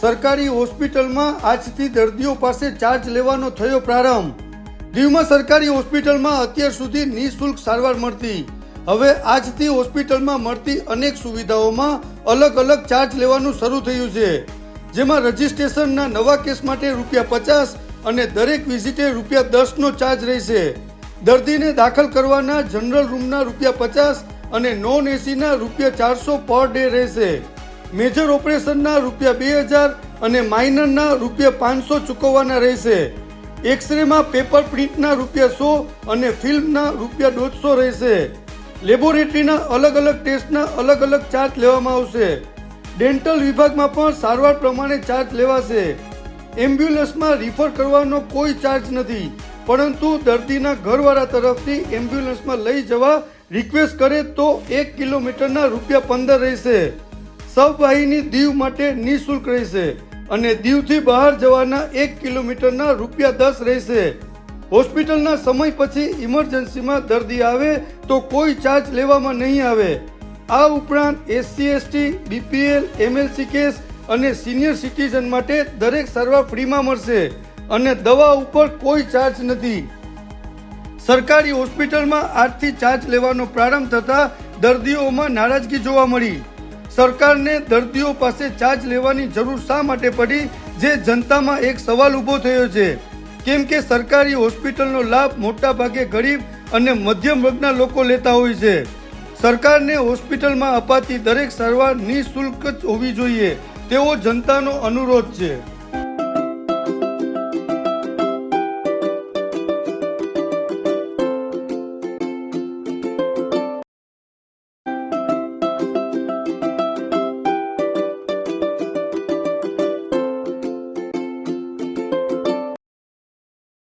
સરકારી હોસ્પિટલમાં આજથી દર્દીઓ પાસે ચાર્જ લેવાનો થયો પ્રારંભ. દીવમાં સરકારી હોસ્પિટલમાં અત્યાર સુધી નિઃશુલ્ક સારવાર મળતી. હવે આજથી હોસ્પિટલમાં મળતી અનેક સુવિધાઓમાં અલગ અલગ ચાર્જ લેવાનું શરૂ થયું છે. જેમાં રજિસ્ટ્રેશનના નવા કેસ માટે રૂપિયા પચાસ અને દરેક વિઝિટે રૂપિયા દસનો ચાર્જ રહેશે. દર્દીને દાખલ કરવાના જનરલ રૂમના રૂપિયા પચાસ અને નોન એસીના રૂપિયા ચારસો પર ડે રહેશે. મેજર ઓપરેશનના રૂપિયા બે હજાર અને માઇનરના રૂપિયા પાંચસો ચૂકવવાના રહેશે. એક્સરેમાં પેપર પ્રિન્ટના રૂપિયા સો અને ફિલ્મના રૂપિયા દોઢસો રહેશે. લેબોરેટરીના અલગ અલગ ટેસ્ટના અલગ અલગ ચાર્જ લેવામાં આવશે. ડેન્ટલ વિભાગમાં પણ સારવાર પ્રમાણે ચાર્જ લેવાશે. એમ્બ્યુલન્સમાં રિફર કરવાનો કોઈ ચાર્જ નથી, પરંતુ દર્દીના ઘરવાળા તરફથી એમ્બ્યુલન્સમાં લઈ જવા રિક્વેસ્ટ કરે તો એક કિલોમીટરના રૂપિયા પંદર રહેશે. સબવાહિની દીવ માટે નિઃશુલ્ક રહેશે અને દીવથી બહાર જવાના એક કિલોમીટરના રૂપિયા દસ રહેશે. હોસ્પિટલના સમય પછી ઇમરજન્સીમાં દર્દી આવે તો કોઈ ચાર્જ લેવામાં નહીં આવે. આ ઉપરાંત SC, ST, BPL, MLC case અને સિનિયર સિટીઝન માટે દરેક સારવાર ફ્રીમાં મળશે અને દવા ઉપર કોઈ ચાર્જ નથી. સરકારી હોસ્પિટલમાં આજથી ચાર્જ લેવાનો પ્રારંભ થતાં દર્દીઓમાં નારાજગી જોવા મળી. સરકારને દર્દીઓ પાસે ચાર્જ લેવાની જરૂર શા માટે પડી? જે જનતામાં એક સવાલ ઊભો થયો છે. કેમ કે સરકારી હોસ્પિટલનો લાભ મોટા ભાગે ગરીબ અને મધ્યમ વર્ગના લોકો લેતા હોય છે. સરકારને હોસ્પિટલમાં અપાતી દરેક સારવાર નિઃશુલ્ક જ હોવી જોઈએ. તેવો જનતાનો અનુરોધ છે.